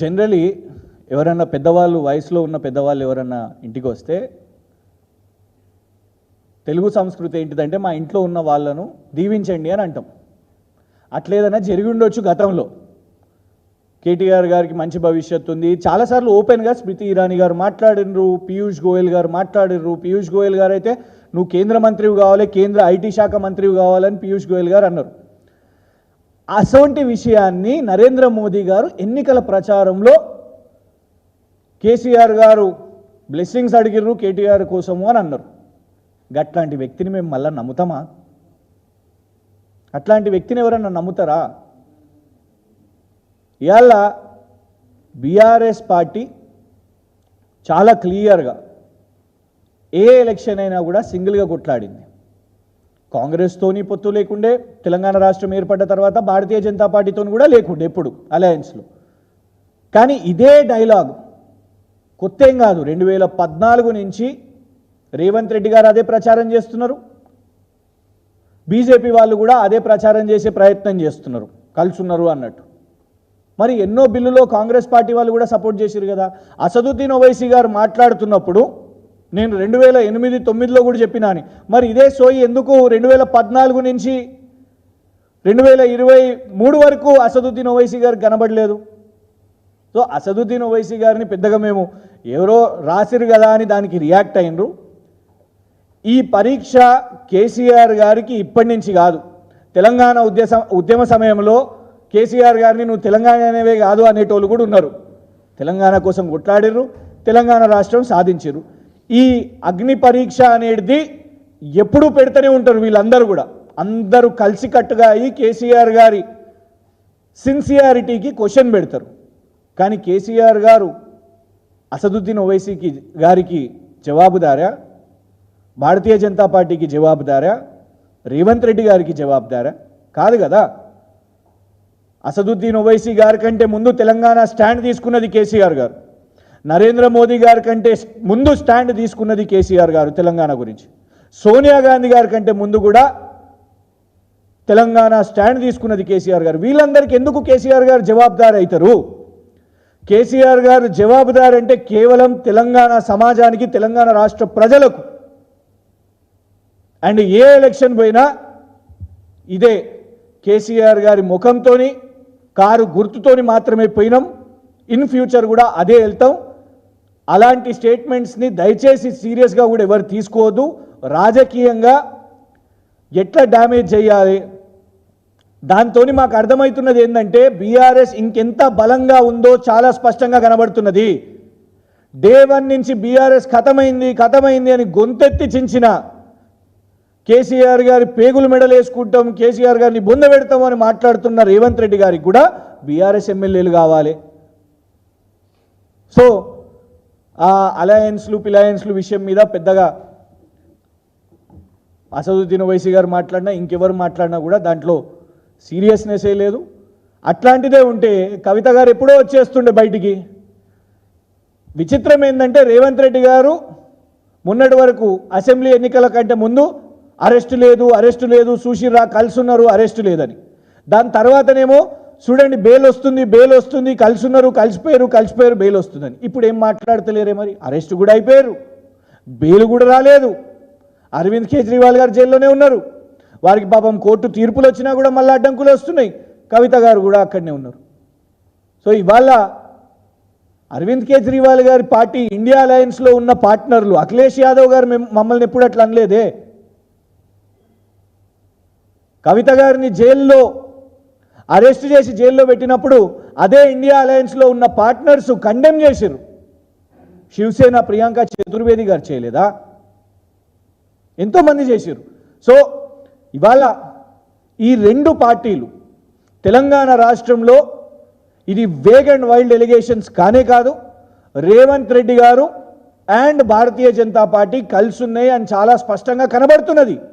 Generally ఎవరన్నా పెద్దవాళ్ళు వయసులో ఉన్న పెద్దవాళ్ళు ఎవరన్నా ఇంటికి వస్తే తెలుగు సంస్కృతి ఏంటిదంటే మా ఇంట్లో ఉన్న వాళ్ళను దీవించండి అని అంటాం. అట్లేదన్నా జరిగి ఉండొచ్చు గతంలో. కేటీఆర్ గారికి మంచి భవిష్యత్తు ఉంది. చాలాసార్లు ఓపెన్గా స్మృతి ఇరానీ గారు మాట్లాడినరు పీయూష్ గోయల్ గారు మాట్లాడినరు. పీయూష్ గోయల్ గారు అయితే నువ్వు కేంద్ర మంత్రివి కావాలి కేంద్ర ఐటీ శాఖ మంత్రివి కావాలని పీయూష్ గోయల్ గారు అన్నారు. అసొంటి విషయాన్ని నరేంద్ర మోదీ గారు ఎన్నికల ప్రచారంలో కేసీఆర్ గారు బ్లెస్సింగ్స్ అడిగిర్రు కేటీఆర్ కోసము అని అన్నారు. అట్లాంటి వ్యక్తిని మేము మళ్ళీ నమ్ముతామా? అట్లాంటి వ్యక్తిని ఎవరన్నా నమ్ముతారా? ఇవాళ బీఆర్ఎస్ పార్టీ చాలా క్లియర్గా ఏ ఎలక్షన్ అయినా కూడా సింగిల్గా కొట్లాడింది. కాంగ్రెస్తోని పొత్తు లేకుండే తెలంగాణ రాష్ట్రం ఏర్పడ్డ తర్వాత భారతీయ జనతా పార్టీతో కూడా లేకుండే ఎప్పుడు అలయన్స్లో. కానీ ఇదే డైలాగ్ కొత్త ఏం కాదు రెండు వేల పద్నాలుగు నుంచి రేవంత్ రెడ్డి గారు అదే ప్రచారం చేస్తున్నారు. బీజేపీ వాళ్ళు కూడా అదే ప్రచారం చేసే ప్రయత్నం చేస్తున్నారు కలుసున్నారు అన్నట్టు. మరి ఎన్నో బిల్లులో కాంగ్రెస్ పార్టీ వాళ్ళు కూడా సపోర్ట్ చేశారు కదా. అసదుద్దీన్ ఓవైసీ గారు మాట్లాడుతున్నప్పుడు నేను రెండు వేల ఎనిమిది తొమ్మిదిలో కూడా చెప్పినాను మరి ఇదే సోయి ఎందుకు రెండు వేల పద్నాలుగు నుంచి రెండు వేల ఇరవై మూడు వరకు అసదుద్దీన్ ఓవైసీ గారు కనబడలేదు? సో అసదుద్దీన్ ఓవైసీ గారిని పెద్దగా మేము ఎవరో రాసిరు కదా అని దానికి రియాక్ట్ అయినరు. ఈ పరీక్ష కేసీఆర్ గారికి ఇప్పటి నుంచి కాదు. తెలంగాణ ఉద్యమ ఉద్యమ సమయంలో కేసీఆర్ గారిని నువ్వు తెలంగాణ అనేవే కాదు అనేటోళ్ళు కూడా ఉన్నారు. తెలంగాణ కోసం కొట్లాడిర్రు తెలంగాణ రాష్ట్రం సాధించారు ఈ అగ్ని పరీక్ష అనేది ఎప్పుడూ పెడుతూనే ఉంటారు వీళ్ళందరూ కూడా. అందరూ కలిసికట్టుగా అయ్యి కేసీఆర్ గారి సిన్సియారిటీకి క్వశ్చన్ పెడతారు. కానీ కేసీఆర్ గారు అసదుద్దీన్ ఓవైసీకి గారికి జవాబుదారా? భారతీయ జనతా పార్టీకి జవాబుదారా? రేవంత్ రెడ్డి గారికి జవాబుదారా? కాదు కదా. అసదుద్దీన్ ఓవైసీ గారి కంటే ముందు తెలంగాణ స్టాండ్ తీసుకున్నది కేసీఆర్ గారు. నరేంద్ర మోదీ గారి కంటే ముందు స్టాండ్ తీసుకున్నది కేసీఆర్ గారు తెలంగాణ గురించి. సోనియా గాంధీ గారి కంటే ముందు కూడా తెలంగాణ స్టాండ్ తీసుకున్నది కేసీఆర్ గారు. వీళ్ళందరికీ ఎందుకు కేసీఆర్ గారు జవాబుదారు అవుతారు కేసీఆర్ గారు జవాబుదారు అంటే కేవలం తెలంగాణ సమాజానికి తెలంగాణ రాష్ట్ర ప్రజలకు. అండ్ ఏ ఎలక్షన్ పోయినా ఇదే కేసీఆర్ గారి ముఖంతోని కారు గుర్తుతోని మాత్రమే పోయినాం. ఇన్ ఫ్యూచర్ కూడా అదే వెళ్తాం. అలాంటి స్టేట్మెంట్స్ని దయచేసి సీరియస్గా కూడా ఎవరు తీసుకోవద్దు. రాజకీయంగా ఎట్లా డ్యామేజ్ చేయాలి? దాంతో మాకు అర్థమవుతున్నది ఏంటంటే బీఆర్ఎస్ ఇంకెంత బలంగా ఉందో చాలా స్పష్టంగా కనబడుతున్నది. డే వన్ నుంచి బీఆర్ఎస్ ఖతమైంది ఖతమైంది అని గొంతెత్తి చించిన కేసీఆర్ గారి పేగులు మెడలు వేసుకుంటాం కేసీఆర్ గారిని బొంద పెడతాం అని మాట్లాడుతున్న రేవంత్ రెడ్డి గారికి కూడా బీఆర్ఎస్ ఎమ్మెల్యేలు కావాలి. సో ఆ అలయన్స్లు పిలయన్స్లు విషయం మీద పెద్దగా అసదుద్దీన్ వైసీ గారు మాట్లాడినా ఇంకెవరు మాట్లాడినా కూడా దాంట్లో సీరియస్నెస్ లేదు. అట్లాంటిదే ఉంటే కవిత గారు ఎప్పుడో వచ్చేస్తుండే బయటికి. విచిత్రం ఏంటంటే రేవంత్ రెడ్డి గారు మొన్నటి వరకు అసెంబ్లీ ఎన్నికల కంటే ముందు అరెస్టు లేదు అరెస్టు లేదు సుశీర్రా కలుసున్నారు అరెస్టు లేదని. దాని తర్వాతనేమో చూడండి బెయిల్ వస్తుంది బెయిల్ వస్తుంది కలిసి ఉన్నారు కలిసిపోయారు కలిసిపోయారు బెయిల్ వస్తుందని. ఇప్పుడు ఏం మాట్లాడతలేరే మరి? అరెస్ట్ కూడా అయిపోయారు. బెయిల్ కూడా రాలేదు. అరవింద్ కేజ్రీవాల్ గారు జైల్లోనే ఉన్నారు. వారికి పాపం కోర్టు తీర్పులు వచ్చినా కూడా మళ్ళీ అడ్డంకులు వస్తున్నాయి. కవిత గారు కూడా అక్కడనే ఉన్నారు. సో ఇవాళ అరవింద్ కేజ్రీవాల్ గారి పార్టీ ఇండియా అలయన్స్లో ఉన్న పార్ట్నర్లు అఖిలేష్ యాదవ్ గారు మమ్మల్ని ఎప్పుడు అట్లా అనలేదే? కవిత గారిని జైల్లో అరెస్ట్ చేసి జైల్లో పెట్టినప్పుడు అదే ఇండియా అలయన్స్లో ఉన్న పార్ట్నర్స్ కండెమ్ చేశారు శివసేన ప్రియాంక చతుర్వేది గారు చేయలేదా? ఎంతోమంది చేశారు సో ఇవాళ ఈ రెండు పార్టీలు తెలంగాణ రాష్ట్రంలో ఇది వేగ్ అండ్ వైల్డ్ ఎలిగేషన్స్ కానే కాదు. రేవంత్ రెడ్డి గారు అండ్ భారతీయ జనతా పార్టీ కలిసి ఉన్నాయి అని చాలా స్పష్టంగా కనబడుతున్నది.